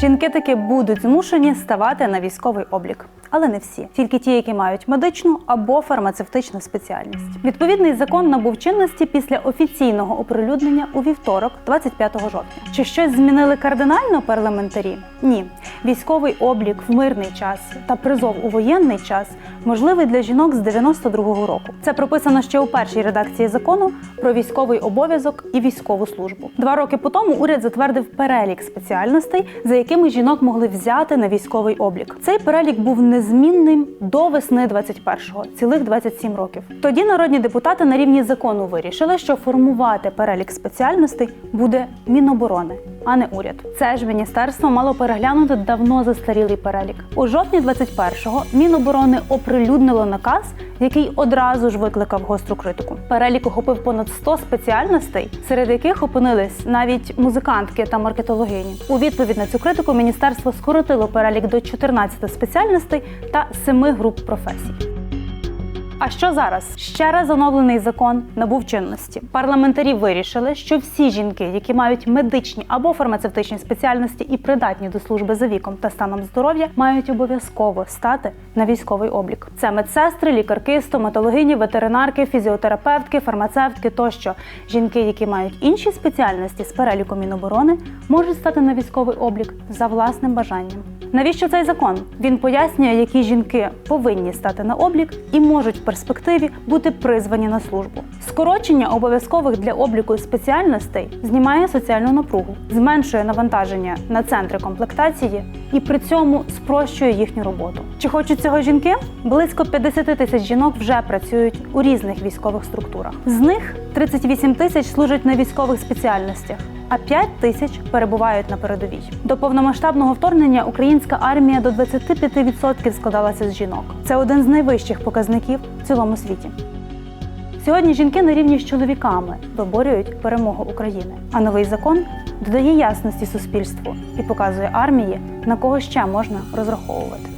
Жінки таки будуть змушені ставати на військовий облік. Але не всі, тільки ті, які мають медичну або фармацевтичну спеціальність. Відповідний закон набув чинності після офіційного оприлюднення у вівторок, 25 жовтня. Чи щось змінили кардинально парламентарі? Ні. Військовий облік в мирний час та призов у воєнний час можливий для жінок з 92-го року. Це прописано ще у першій редакції закону про військовий обов'язок і військову службу. Два роки по тому уряд затвердив перелік спеціальностей, за якими жінок могли взяти на військовий облік. Цей перелік був незмінним до весни 21-го, цілих 27 років. Тоді народні депутати на рівні закону вирішили, що формувати перелік спеціальностей буде Міноборони, а не уряд. Це ж міністерство мало переглянути давно застарілий перелік. У жовтні 21-го Міноборони оприлюднило наказ, який одразу ж викликав гостру критику. Перелік охопив понад 100 спеціальностей, серед яких опинились навіть музикантки та маркетологині. У відповідь на цю критику міністерство скоротило перелік до 14 спеціальностей та 7 груп професій. А що зараз? Ще раз оновлений закон набув чинності. Парламентарі вирішили, що всі жінки, які мають медичні або фармацевтичні спеціальності і придатні до служби за віком та станом здоров'я, мають обов'язково стати на військовий облік. Це медсестри, лікарки, стоматологині, ветеринарки, фізіотерапевтки, фармацевтки тощо. Жінки, які мають інші спеціальності з переліку Міноборони, можуть стати на військовий облік за власним бажанням. Навіщо цей закон? Він пояснює, які жінки повинні стати на облік і можуть перспективі бути призвані на службу. Скорочення обов'язкових для обліку спеціальностей знімає соціальну напругу, зменшує навантаження на центри комплектації і при цьому спрощує їхню роботу. Чи хочуть цього жінки? Близько 50 тисяч жінок вже працюють у різних військових структурах. З них 38 тисяч служать на військових спеціальностях а 5 тисяч перебувають на передовій. До повномасштабного вторгнення українська армія до 25% складалася з жінок. Це один з найвищих показників в цілому світі. Сьогодні жінки на рівні з чоловіками виборюють перемогу України. А новий закон додає ясності суспільству і показує армії, на кого ще можна розраховувати.